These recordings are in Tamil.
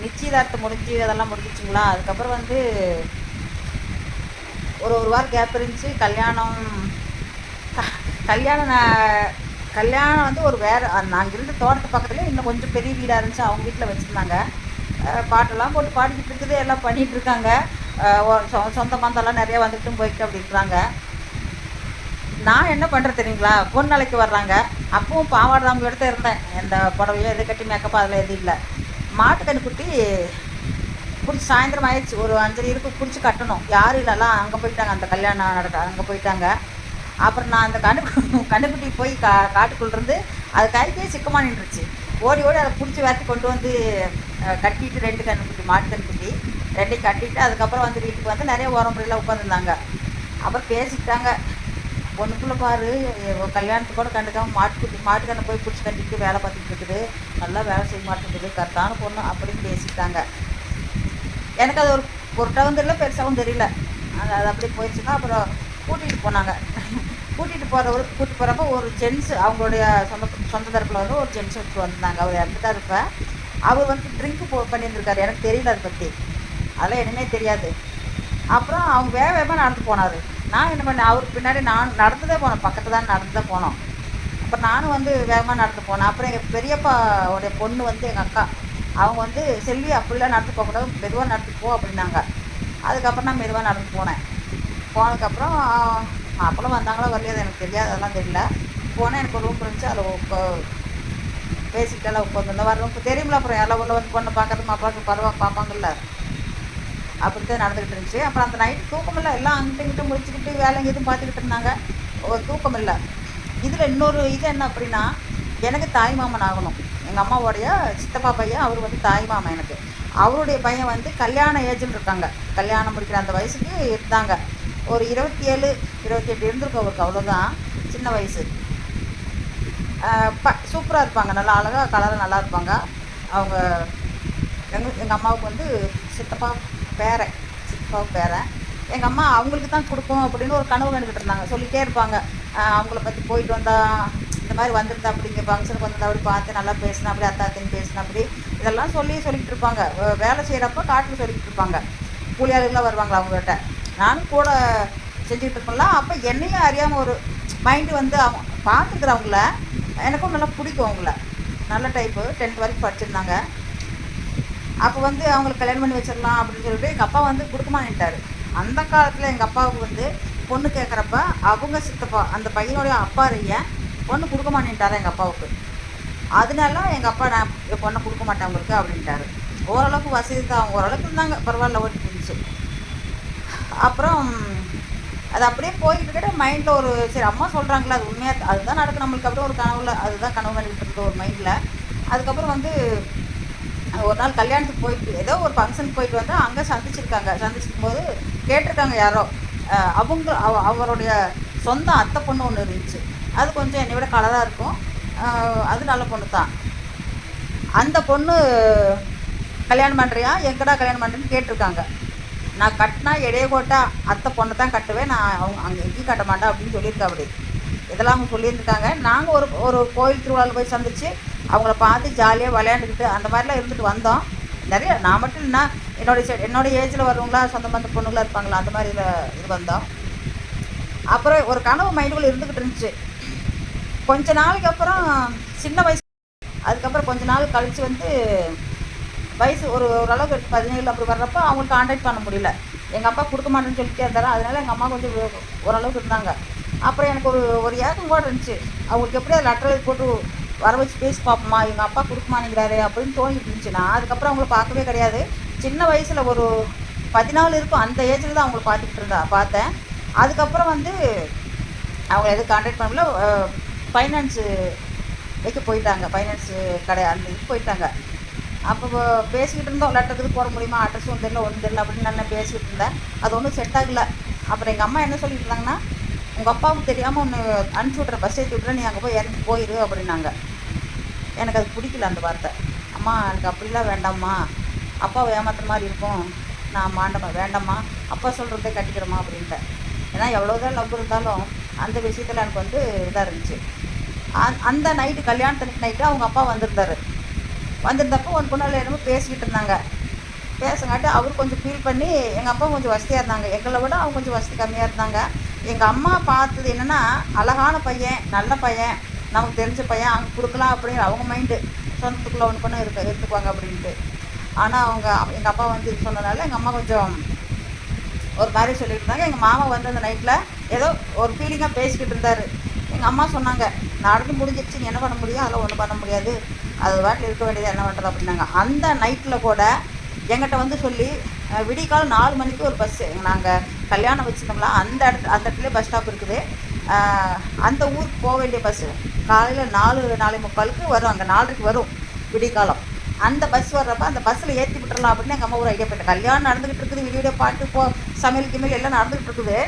நிச்சயதார்த்தம் முடிஞ்சு அதெல்லாம் முடிஞ்சிச்சுங்களா? அதுக்கப்புறம் வந்து ஒரு ஒரு வாரம் கேப் இருந்துச்சு. கல்யாணம் க- கல்யாணம் கல்யாணம் வந்து ஒரு வேறு நாங்கள் இருந்த தோட்டத்து பக்கத்துல இன்னும் கொஞ்சம் பெரிய வீடாக இருந்துச்சு. அவங்க வீட்டில் வச்சுருந்தாங்க. பாட்டெல்லாம் போட்டு பாடிக்கிட்டு இருக்குது. எல்லாம் பண்ணிகிட்டு இருக்காங்க. சொ- சொந்த பந்தெல்லாம் நிறையா வந்துட்டும் போய்ட்டு அப்படி இருக்கிறாங்க. நான் என்ன பண்ணுறது தெரியுங்களா? பொண்ணு நாளைக்கு வர்றாங்க. அப்பவும் பாவாடை தான் எடுத்து இருந்தேன். எந்த புடவையோ எது கட்டி மேக்கப் அதில் எதுவும் இல்லை. மாட்டு குட்டி பிடிச்சி சாயந்தரம் ஆயிடுச்சு. ஒரு அஞ்சரை இருக்கு பிடிச்சி கட்டணும். யாரும் இல்லைலாம் அங்கே போயிட்டாங்க. அந்த கல்யாணம் நடக்க அங்கே போயிட்டாங்க. அப்புறம் நான் அந்த கண்டு கண்டுக்குட்டி போய் கா காட்டுக்குள்ளேருந்து அது கைக்கே சிக்கமாக நின்றுச்சு. ஓடி ஓடி அதை பிடிச்சி வரத்து கொண்டு வந்து கட்டிட்டு ரெண்டு கண்ணுக்குட்டி மாட்டு கண்ணுக்குட்டி ரெண்டையும் கட்டிட்டு அதுக்கப்புறம் வந்து வீட்டுக்கு வந்து நிறைய உரம்புறையில் உட்காந்துருந்தாங்க அப்புறம் பேசிக்கிட்டாங்க. பொண்ணுக்குள்ளே பாரு கல்யாணத்துக்கு கூட கண்டுக்காம மாட்டுக்குட்டி மாட்டுக்கண்ணை போய் பிடிச்சி கட்டிக்கிட்டு வேலை பார்த்துட்டு இருக்குது. நல்லா வேலை செய்ய மாட்டேங்குது. கரெக்டான பொண்ணு அப்படின்னு பேசிட்டாங்க எனக்கு அது ஒரு பொருட்டாகவும் தெரியல பெருசாகவும் தெரியல. அது அது அப்படியே போயிடுச்சுன்னா அப்புறம் கூட்டிகிட்டு போனாங்க. கூட்டிகிட்டு போகிறவருக்கு கூட்டிகிட்டு போகிறப்ப ஒரு ஜென்ஸ் அவங்களுடைய சொந்த சொந்த தரப்பில் வந்து ஒரு ஜென்ஸ் எடுத்து வந்திருந்தாங்க. அவர் இறந்துட்டா இருப்பேன் அவர் வந்து ட்ரிங்க் போ பண்ணியிருந்திருக்காரு. எனக்கு தெரியல அதை பற்றி அதெல்லாம் என்னன்னே தெரியாது. அப்புறம் அவங்க வேக வேகமாக நடந்து போனார். நான் என்ன பண்ணேன் அவருக்கு பின்னாடி நான் நடந்து தான் போனேன் பக்கத்தில் தான் நடந்து தான் போனோம். அப்புறம் நானும் வந்து வேகமாக நடந்து போனேன். அப்புறம் எங்கள் பெரியப்பாவுடைய பொண்ணு வந்து எங்கள் அக்கா அவங்க வந்து செல்வி அப்படிலாம் நடந்து போகக்கூடாது மெதுவாக நடந்து போ அப்படின்னாங்க. அதுக்கப்புறம் நான் மெதுவாக நடந்து போனேன். போனதுக்கப்புறம் அப்போலாம் வந்தாங்களா வரலையா எனக்கு தெரியாது அதெல்லாம் தெரியல. போனேன் எனக்கு ஒரு ரூம் இருந்துச்சு அதில் உட்கா பேசிக்கிட்டெல்லாம் உட்காந்துருந்தேன் வர தெரியுமில்ல அப்புறம் எல்லாம் உள்ள வந்து பொண்ணை பார்க்கறது மாப்பிள்ளாக்கு பரவா பார்ப்பாங்கல்ல. அப்படித்தான் நடந்துக்கிட்டு இருந்துச்சு. அப்புறம் அந்த நைட்டு தூக்கம் இல்லை எல்லாம் அங்கிட்ட இங்கிட்ட முடிச்சுக்கிட்டு வேலை எதுவும் பார்த்துக்கிட்டு இருந்தாங்க. ஒரு தூக்கம் இல்லை இதில் இன்னொரு இது என்ன அப்படின்னா எனக்கு தாய் மாமன் ஆகணும். எங்கள் அம்மாவோடைய சித்தப்பா பையன் அவர் வந்து தாய் மாமன் எனக்கு. அவருடைய பையன் வந்து கல்யாண ஏஜில் இருக்காங்க. கல்யாணம் முடிக்கிற அந்த வயசுக்கு இருந்தாங்க. ஒரு இருபத்தி ஏழு இருபத்தி எட்டு இருந்திருக்கும் அவருக்கு. அவ்வளோதான் சின்ன வயசு. ப சூப்பராக இருப்பாங்க. நல்லா அழகாக கலராக நல்லா இருப்பாங்க. அவங்க எங்கள் எங்கள் அம்மாவுக்கு வந்து சித்தப்பா பேரன் சித்தப்பா பேரன் எங்கள் அம்மா அவங்களுக்கு தான் கொடுக்கும் அப்படின்னு ஒரு கனவு கண்டுக்கிட்டு இருந்தாங்க. சொல்லிகிட்டே இருப்பாங்க. அவங்கள பற்றி போயிட்டு வந்தா இந்த மாதிரி வந்திருந்தா அப்படிங்க ஃபங்க்ஷனுக்கு வந்திருந்தா அப்படி பார்த்து நல்லா பேசினா அப்படி அத்தாத்தின்னு பேசினா அப்படி. இதெல்லாம் சொல்லி சொல்லிக்கிட்டு இருப்பாங்க. வேலை செய்கிறப்ப காட்டில் சொல்லிக்கிட்டு இருப்பாங்க. கூலியாளர்கள்லாம் வருவாங்களா அவங்ககிட்ட. நானும் கூட செஞ்சுக்கிட்டு இருப்பேன்ல அப்போ என்னையும் அறியாமல் ஒரு மைண்டு வந்து அவங்க பார்த்துக்கிறவங்கள எனக்கும் நல்லா பிடிக்கும் அவங்கள. நல்ல டைப்பு டென்த் வரைக்கும் படிச்சிருந்தாங்க. அப்போ வந்து அவங்களுக்கு கல்யாணம் பண்ணி வச்சிடலாம் அப்படின்னு சொல்லிட்டு எங்கள் அப்பா வந்து கொடுக்கமாட்டாரு அந்த காலத்தில் எங்கள் அப்பாவுக்கு வந்து பொண்ணு கேட்குறப்ப அவங்க சித்தப்பா அந்த பையனுடைய அப்பா ஐயன் பொண்ணு கொடுக்க மாட்டேன்ட்டார் எங்கள் அப்பாவுக்கு. அதனால எங்கள் அப்பா நான் என் பொண்ணை கொடுக்க மாட்டேன் அவங்களுக்கு அப்படின்ட்டாரு. ஓரளவுக்கு வசதி தான் அவங்க ஓரளவுக்கு இருந்தாங்க. பரவாயில்ல ஓட்டிட்டு இருந்துச்சு அப்புறம் அது அப்படியே போய்கிட்டு மைண்டில் ஒரு சரி அம்மா சொல்கிறாங்களா அது உண்மையாக அதுதான் நடக்கும் நம்மளுக்கு. அப்புறம் ஒரு கனவுல அதுதான் கனவு கண்டுகிட்டு இருக்க ஒரு மைண்டில் அதுக்கப்புறம் வந்து ஒரு நாள் கல்யாணத்துக்கு போயிட்டு ஏதோ ஒரு ஃபங்க்ஷனுக்கு போயிட்டு வந்து அங்கே சந்திச்சிருக்காங்க. சந்திச்சிருக்கும் போது கேட்டிருக்காங்க யாரோ. அவங்க அவ- அவருடைய சொந்த அத்தை பொண்ணு ஒன்று இருந்துச்சு. அது கொஞ்சம் என்னை விட கலராக இருக்கும். அது நல்ல பொண்ணு தான். அந்த பொண்ணு கல்யாணம் பண்ணுறியா எங்கடா கல்யாணம் பண்ணுறேன்னு கேட்டிருக்காங்க. நான் கட்டினா இடையே கோட்டா அத்தை பொண்ணை தான் கட்டுவேன். நான் அவங்க அங்கே எங்கேயும் கட்ட மாட்டேன் அப்படின்னு சொல்லியிருக்கா அப்படி இதெல்லாம் அவங்க சொல்லியிருக்காங்க நாங்கள் ஒரு ஒரு கோயில் திருவிழாவில் போய் சந்திச்சு அவங்கள பார்த்து ஜாலியாக விளையாண்டுக்கிட்டு அந்த மாதிரிலாம் இருந்துட்டு வந்தோம். நிறைய நான் மட்டும் இல்லைன்னா என்னுடைய செ- ஏஜில் வரவங்களா சொந்த பந்த பொண்ணுங்களா இருப்பாங்களா அந்த மாதிரி இது வந்தோம். அப்புறம் ஒரு கனவு மைண்டுக்குள்ளே இருந்துக்கிட்டு இருந்துச்சு. கொஞ்ச நாளைக்கு அப்புறம் சின்ன வயசு அதுக்கப்புறம் கொஞ்ச நாள் கழித்து வந்து வயசு ஒரு ஓரளவுக்கு எடுத்து பதினேழு அப்படி வர்றப்போ அவங்களுக்கு கான்டாக்ட் பண்ண முடியல. எங்கள் அப்பா கொடுக்க மாட்டேன்னு சொல்லிட்டே இருந்தாரு. அதனால எங்கள் அம்மா கொஞ்சம் ஓரளவுக்கு இருந்தாங்க. அப்புறம் எனக்கு ஒரு ஒரு ஏக்கம் கூட இருந்துச்சு. அவங்களுக்கு எப்படி அதை லெட்டர் போட்டு வர வச்சு பேசி பார்ப்போமா எங்கள் அப்பா கொடுக்க அப்படின்னு தோணிட்டு இருந்துச்சுன்னா அதுக்கப்புறம் அவங்கள பார்க்கவே கிடையாது. சின்ன வயசில் ஒரு பதினாலு இருக்கும் அந்த ஏஜில் தான் அவங்கள பார்த்துக்கிட்டு இருந்தா பார்த்தேன். அதுக்கப்புறம் வந்து அவங்க எதுவும் கான்டாக்ட் பண்ணல ஃபைனான்ஸு வைக்க போயிட்டாங்க ஃபைனான்ஸு கடை அந்த இதுக்கு போயிட்டாங்க. அப்போ பேசிக்கிட்டு இருந்தோம் லட்டத்துக்கு போட முடியுமா அட்ரஸும் தெரியல ஒன்றும் தெரியல அப்படின்னு நான் பேசிக்கிட்டு இருந்தேன். அது ஒன்றும் செட் ஆகல. அப்புறம் எங்கள் அம்மா என்ன சொல்லிட்டு இருந்தாங்கன்னா உங்கள் அப்பாவுக்கு தெரியாமல் ஒன்று அனுப்பிச்சி விட்ற பஸ் ஏற்றி விட்ற நீ அங்கே போய் இறங்கி போயிரு அப்படின்னாங்க. எனக்கு அது பிடிக்கல அந்த வார்த்தை. அம்மா எனக்கு அப்படிலாம் வேண்டாம்மா. அப்பாவை ஏமாத்துற மாதிரி இருக்கும். நான் மாண்டம்மா வேண்டாம்மா. அப்பா சொல்கிறதே கட்டிக்கிறோமா அப்படின்ட்டேன். ஏன்னா எவ்வளோதான் லவ் இருந்தாலும் அந்த விஷயத்தில் எனக்கு வந்து இதாக இருந்துச்சு. அந்த நைட்டு கல்யாணத்துக்கு நைட்டு அவங்க அப்பா வந்திருந்தாரு. வந்திருந்தப்போ ஒரு பொண்ணால் என்னமோ பேசிக்கிட்டு இருந்தாங்க. பேசங்காட்டி அவர் கொஞ்சம் ஃபீல் பண்ணி எங்கள் அப்பா கொஞ்சம் வசதியாக இருந்தாங்க. எங்களை விட அவங்க கொஞ்சம் வசதி கம்மியாக இருந்தாங்க. எங்கள் அம்மா பார்த்தது என்னென்னா அழகான பையன் நல்ல பையன். நமக்கு தெரிஞ்ச பையன் அங்கே கொடுக்கலாம் அப்படிங்கிற அவங்க மைண்டு சொந்தத்துக்குள்ளே ஒன்று பண்ண இருக்க எடுத்துக்குவாங்க அப்படின்ட்டு. ஆனால் அவங்க எங்கள் அப்பா வந்து சொன்னதால சொன்னதுனால எங்கள் அம்மா கொஞ்சம் ஒரு மாதிரி சொல்லிட்டு இருந்தாங்க. எங்கள் மாமா வந்து அந்த நைட்டில் ஏதோ ஒரு ஃபீலிங்காக பேசிக்கிட்டு இருந்தார். எங்கள் அம்மா சொன்னாங்க நடந்து முடிஞ்சிருச்சு என்ன பண்ண முடியும்? அதெல்லாம் ஒன்றும் பண்ண முடியாது. அது வாட்டில் இருக்க வேண்டியது என்ன பண்ணுறது அப்படின்னாங்க. அந்த நைட்டில் கூட எங்கிட்ட வந்து சொல்லி அஹ், நாலு மணிக்கு ஒரு பஸ்ஸு நாங்கள் கல்யாணம் வச்சுருந்தோம்ல அந்த இடத்து அந்த இடத்துல பஸ் ஸ்டாப் இருக்குது. அந்த ஊருக்கு போக வேண்டிய பஸ்ஸு காலையில் நாலு நாலு முக்காலுக்கு வரும். அங்கே நாலரைக்கு வரும் விடிகாலம் அந்த பஸ் வர்றப்ப அந்த பஸ்ஸில் ஏற்றி விட்டுறலாம் அப்படின்னு எங்கள் அம்மா ஒரு ஐடியா போயிட்டு கல்யாணம் நடந்துகிட்டு இருக்குது. வீடியோ பாட்டு போ சமையல் கிமையல் எல்லாம் நடந்துகிட்டு இருக்குது.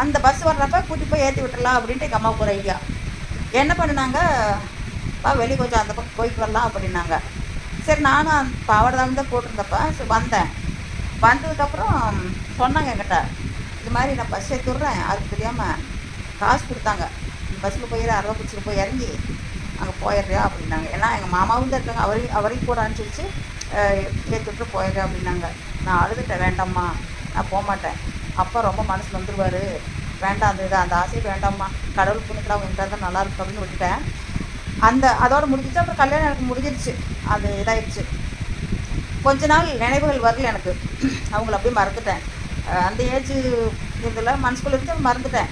அந்த பஸ் வர்றப்ப கூட்டி போய் ஏற்றி விட்டுறலாம் அப்படின்ட்டு எங்கள் அம்மாவுக்கு ஒரு ஐடியா என்ன பண்ணினாங்க? பா வெளியே கொஞ்சம் அந்த பக்கம் போய்ட்டு வரலாம் அப்படின்னாங்க. சரி நானும் அந்த பாவாடை தான் போட்டிருந்தப்ப சரி வந்தேன். வந்ததுக்கப்புறம் சொன்னாங்க என்கிட்ட இது மாதிரி நான் பஸ் ஏற்றி விட்றேன். அதுக்கு தெரியாமல் காசு கொடுத்தாங்க. பஸ்ஸில் போய் அறுபது பிடிச்சிட்டு போய் இறங்கி அங்கே போயிடுறியா அப்படின்னாங்க. ஏன்னா எங்கள் மாமாவும் தான் இருக்காங்க. அவரையும் அவரையும் கூட அனுப்பிச்சி கேட்டு விட்டு போயிடுறேன் அப்படின்னாங்க. நான் அழுதுட்டேன். வேண்டாம்மா நான் போக மாட்டேன் அப்பா ரொம்ப மனசில் வந்துடுவார் வேண்டாம் அந்த இது அந்த ஆசையை வேண்டாம்மா. கடவுள் புண்ணியத்தில் அவங்க இருந்தால் தான் நல்லா இருக்கும் அப்படின்னு விட்டுட்டேன். அந்த அதோட முடிஞ்சிச்சு. அப்புறம் கல்யாணம் எனக்கு முடிஞ்சிருச்சு. அது இதாயிடுச்சு. கொஞ்ச நாள் நினைவுகள் வரல எனக்கு. அவங்கள அப்படியே மறந்துட்டேன். அந்த ஏஜ் இதில் மனசுக்குள்ளே இருந்து மறந்துட்டேன்.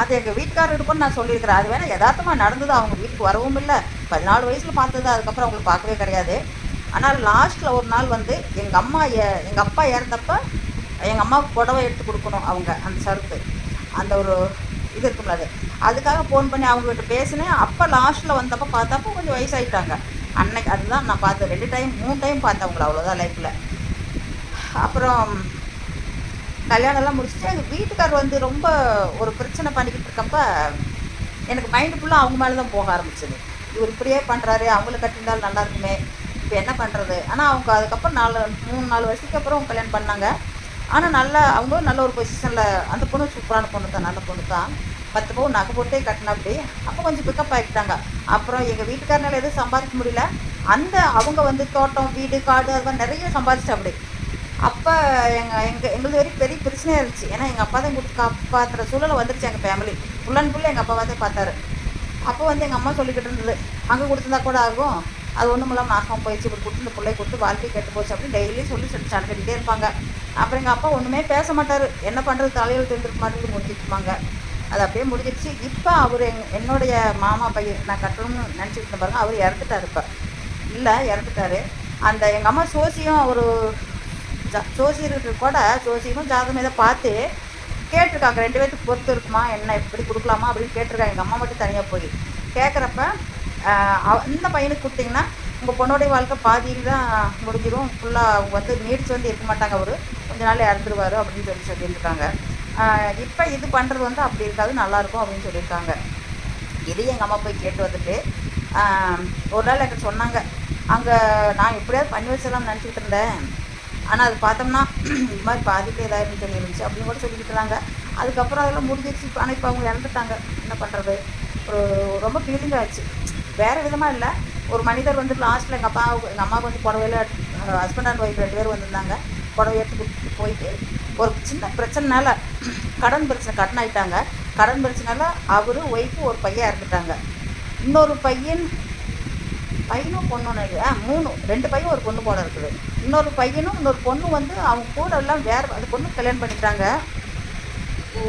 அது எங்கள் வீட்டுக்காரர் இருக்கும்னு நான் சொல்லியிருக்கிறேன். அது வேணால் யதார்த்தமாக நடந்தது. அவங்க வீட்டுக்கு வரவும் இல்லை. பதினாலு வயசில் பார்த்தது. அதுக்கப்புறம் அவங்களை பார்க்கவே கிடையாது. ஆனால் லாஸ்ட்டில் ஒரு நாள் வந்து எங்கள் அம்மா எங்கள் அப்பா இறந்தப்ப எங்கள் அம்மாவுக்கு புடவை எடுத்து கொடுக்கணும் அவங்க அந்த சருத்து அந்த ஒரு இது இருக்கும்ல அது. அதுக்காக ஃபோன் பண்ணி அவங்ககிட்ட பேசினேன். அப்போ லாஸ்ட்டில் வந்தப்போ பார்த்தப்போ கொஞ்சம் வயசாயிட்டாங்க. அன்னைக்கு அதுதான் நான் பார்த்தேன் ரெண்டு டைம் மூணு டைம் பார்த்தேன் அவங்கள அவ்வளோதான் லைஃப்பில் அப்புறம் கல்யாணம்லாம் முடிச்சுட்டு எங்கள் வீட்டுக்கார் வந்து ரொம்ப ஒரு பிரச்சனை பண்ணிக்கிட்டு இருக்கப்ப எனக்கு மைண்டு ஃபுல்லாக அவங்க மேலே தான் போக ஆரம்பிச்சது. இவர் இப்படியே பண்ணுறாரு அவங்கள கட்டியிருந்தாலும் நல்லா இருக்குமே. இப்போ என்ன பண்ணுறது ஆனால் அவங்க அதுக்கப்புறம் நாலு மூணு நாலு வருஷத்துக்கு அப்புறம் கல்யாணம் பண்ணாங்க. ஆனால் நல்லா அவங்களும் நல்ல ஒரு பொசிஷனில் அந்த பொண்ணு சூப்பரான பொண்ணு தான் நல்ல பொண்ணு தான் பத்து பவுன் நகை போட்டே கட்டினா அப்படி. அப்போ கொஞ்சம் பிக்கப் ஆகிட்டாங்க அப்புறம் எங்கள் வீட்டுக்காரனால எதுவும் சம்பாதிக்க முடியல. அந்த அவங்க வந்து தோட்டம் வீடு காடு அது மாதிரி நிறைய சம்பாதிச்சிட்டா அப்படி. அப்போ எங்கள் எங்கள் எங்களுக்கு வரைக்கும் பெரிய பிரச்சனையாக இருந்துச்சு. ஏன்னா எங்கள் அப்பா தான் கொடுத்து காப்பாற்றுற சூழலை வந்துருச்சு எங்கள் ஃபேமிலி ஃபுல் அண்ட் எங்கள் அப்பா தான் பார்த்தாரு. அப்போ வந்து எங்கள் அம்மா சொல்லிக்கிட்டு இருந்தது அங்கே கொடுத்துருந்தா கூட ஆகும். அது ஒன்றும் இல்லாமல் நாசமாக போயிடுச்சு. இப்படி கொடுத்து இந்த பிள்ளை கொடுத்து வாழ்க்கை கெட்டு போச்சு அப்படின்னு டெய்லி சொல்லி சொல்லி சண்டை இருப்பாங்க. அப்புறம் எங்கள் அப்பா ஒன்றுமே பேச மாட்டார். என்ன பண்ணுறது தலையில் தெரிஞ்சிருக்க மாட்டேங்குது முடிச்சிருப்பாங்க அது அப்படியே முடிஞ்சிருச்சு. இப்போ அவர் எங் என்னுடைய மாமா பையன் நான் கட்டணும்னு நினச்சிட்டு பாருங்க அவர் இறந்துட்டார் இப்போ. இல்லை இறந்துட்டாரு. அந்த எங்கள் அம்மா சோசியம் ஒரு ஜா ஜோசியருக்கு கூட ஜோசியமும் ஜாதகம் இதை பார்த்து கேட்டிருக்காங்க ரெண்டு பேர்த்துக்கு பொறுத்து இருக்குமா என்ன எப்படி கொடுக்கலாமா அப்படின்னு கேட்டிருக்காங்க. எங்கள் அம்மா மட்டும் தனியாக போய் கேட்குறப்ப இந்த பையனுக்கு கொடுத்தீங்கன்னா உங்கள் பொண்ணோடைய வாழ்க்கை பாதியில் தான் முடிஞ்சிடும் ஃபுல்லாக அவங்க வந்து நீடிச்சு வந்து இருக்க மாட்டாங்க அவர். கொஞ்ச நாள் இறந்துருவார் அப்படின்னு சொல்லி சொல்லியிருக்காங்க. இப்போ இது பண்ணுறது வந்து அப்படி இருக்காது நல்லாயிருக்கும் அப்படின்னு சொல்லியிருக்காங்க. இதையும் எங்கள் அம்மா போய் கேட்டு வந்துட்டு ஒரு நாள் என்கிட்ட சொன்னாங்க. அங்கே நான் எப்படியாவது பண்ணி வச்சிடலாம்னு நினச்சிக்கிட்டு இருந்தேன். ஆனால் அது பார்த்தோம்னா இது மாதிரி பாதிப்பு ஏதாயிரம் சொல்லி இருந்துச்சு. அப்படின்னு கூட சொல்லிக்கிட்டு இருந்தாங்க. அதுக்கப்புறம் அதெல்லாம் முடிஞ்சிருச்சு. ஆனால் இப்போ அவங்க இறந்துட்டாங்க என்ன பண்ணுறது ஒரு ரொம்ப ஃபீலிங் ஆச்சு வேறு விதமாக இல்லை. ஒரு மனிதர் வந்து லாஸ்ட்டில் எங்கள் அப்பா எங்கள் அம்மாவுக்கு வந்து புடவையில ஹஸ்பண்ட் அண்ட் ஒய்ஃப் ரெண்டு பேர் வந்திருந்தாங்க. புடவை எடுத்து கொடுத்துட்டு போயிட்டு ஒரு சின்ன பிரச்சனைனால கடன் பிரச்சனை கடன் ஆகிட்டாங்க கடன் பிரச்சனைனால அவர் ஒய்ஃபு ஒரு பையன் இறந்துட்டாங்க. இன்னொரு பையன் பையனும் பொண்ணும் ஆ மூணு ரெண்டு பையன் ஒரு பொண்ணு போல இருக்குது. இன்னொரு பையனும் இன்னொரு பொண்ணு வந்து அவங்க கூட எல்லாம் வேறு அந்த பொண்ணு கல்யாணம் பண்ணிட்டாங்க ஓ,